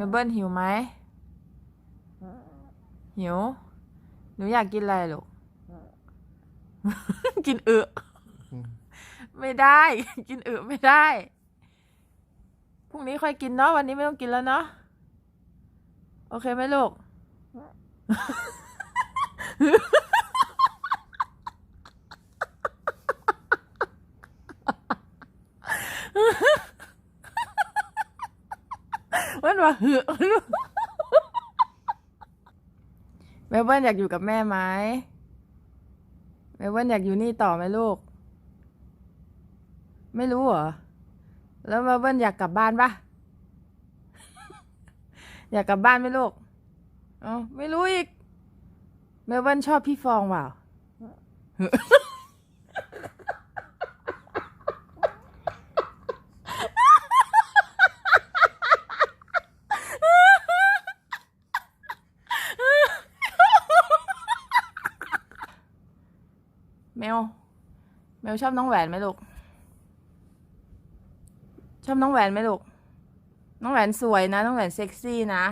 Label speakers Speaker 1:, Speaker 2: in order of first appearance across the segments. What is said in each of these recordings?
Speaker 1: เมลเบิร์นหิวไหมหิว หนูอยากกินอะไรลูก กินอึไม่ได้ กินอึไม่ได้ พรุ่งนี้ค่อยกินเนาะ วันนี้ไม่ต้องกินแล้วเนาะ โอเคไหมลูก มันว่าเหอะลูกเมลเบิร์นอยากอยู่กับแม่ไหมเมลเบิร์นอยากอยู่นี่ต่อไหมลูก ไม่รู้เหรอ แล้วเมลเบิร์นอยากกลับบ้านปะอยากกลับบ้านไหมลูกอ๋อไม่รู้อีกเมลเบิร์นชอบพี่ฟองเปล่า เมล เมลชอบน้องแหวนไหมลูก ชอบน้องแหวนไหมลูก น้องแหวนสวยนะ น้องแหวนเซ็กซี่นะ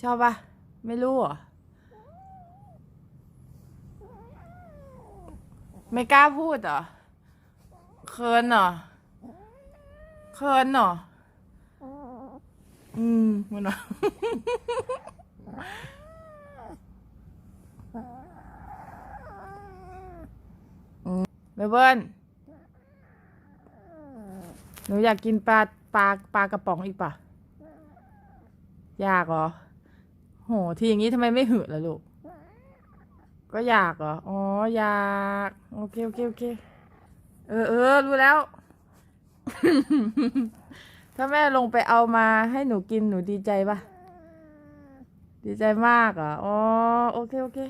Speaker 1: ชอบปะไม่รู้เหรอ ไม่กล้าพูดเหรอ เคินเหรอ เคินเหรอ อืมมันเหรอ เมลเบิร์นหนูอยากกินปลาปลาปลากระป๋องอีกปะอยากเหรอ โห ทีอย่างนี้ทำไมไม่หืดล่ะลูก ก็อยากเหรอ อ๋อ อยาก โอเค โอเค โอเค เออเออรู้แล้ว ถ้าแม่ลงไปเอามาให้หนูกินหนูดีใจปะดีใจมากเหรอ อ๋อ โอเค โอเค